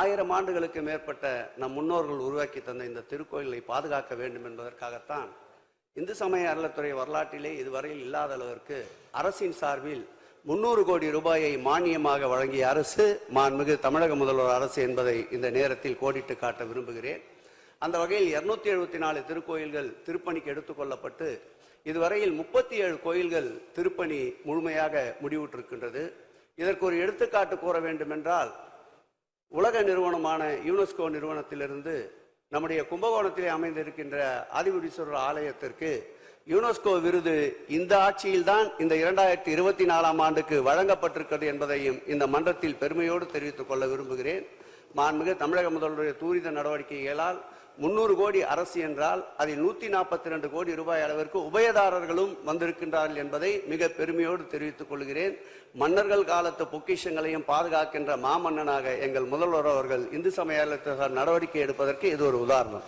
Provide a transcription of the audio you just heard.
ஆயிரம் ஆண்டுகளுக்கு மேற்பட்ட நம் முன்னோர்கள் உருவாக்கி தந்த இந்த திருக்கோயிலை பாதுகாக்க வேண்டும் என்பதற்காகத்தான் இந்து சமய அறலத்துறை வரலாற்றிலே இதுவரையில் இல்லாத அளவிற்கு அரசின் சார்பில் முன்னூறு கோடி ரூபாயை மானியமாக வழங்கிய அரசு மாண்புமிகு தமிழக முதல்வர் அரசு என்பதை இந்த நேரத்தில் கோடிட்டு காட்ட விரும்புகிறேன். அந்த வகையில் இருநூத்தி எழுபத்தி நாலு திருக்கோயில்கள் திருப்பணிக்கு எடுத்துக்கொள்ளப்பட்டு இதுவரையில் முப்பத்தி ஏழு கோயில்கள் திருப்பணி முழுமையாக முடிவுற்றிருக்கின்றது. இதற்கு ஒரு எடுத்துக்காட்டு கூற வேண்டுமென்றால் உலக நிறுவனமான யுனெஸ்கோ நிறுவனத்திலிருந்து நம்முடைய கும்பகோணத்திலே அமைந்திருக்கின்ற ஆதிபுரீஸ்வரர் ஆலயத்திற்கு யுனெஸ்கோ விருது இந்த ஆட்சியில்தான் இந்த இரண்டாயிரத்தி இருபத்தி நாலாம் ஆண்டுக்கு வழங்கப்பட்டிருக்கிறது என்பதையும் இந்த மன்றத்தில் பெருமையோடு தெரிவித்துக் கொள்ள விரும்புகிறேன். மாண்புமிகு தமிழக முதல்வருடைய தூரித நடவடிக்கைகளால் முன்னூறு கோடி அரசு என்றால் அதில் நூத்தி நாற்பத்தி ரெண்டு கோடி ரூபாய் அளவிற்கு உபயதாரர்களும் வந்திருக்கின்றார்கள் என்பதை மிக பெருமையோடு தெரிவித்துக் கொள்கிறேன். மன்னர்கள் காலத்து பொக்கிஷங்களையும் பாதுகாக்கின்ற மாமன்னனாக எங்கள் முதல்வர் அவர்கள் இந்து சமய நடவடிக்கை எடுப்பதற்கு இது ஒரு உதாரணம்.